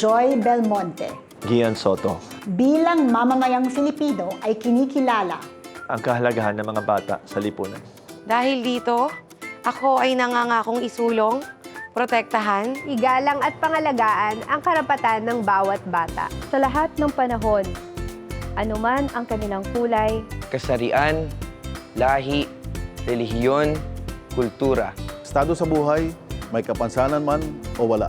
Joy Belmonte. Gian Soto. Bilang mamamayang Filipino ay kinikilala Ang kahalagahan ng mga bata sa lipunan. Dahil dito, ako ay nangangakong isulong, protektahan, Igalang at pangalagaan ang karapatan ng bawat bata. sa lahat ng panahon, anuman ang kanilang kulay, kasarian, lahi, relihiyon, kultura. Estado sa buhay, may kapansanan man o wala.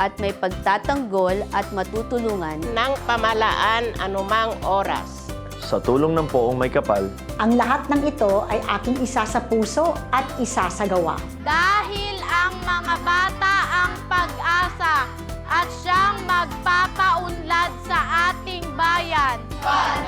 at may pagtatanggol at matutulungan ng pamalaan anumang oras. Sa tulong ng poong may kapal, ang lahat ng ito ay aking isa sa puso at isa sa gawa. Dahil ang mga bata ang pag-asa at siyang magpapaunlad sa ating bayan. Bye!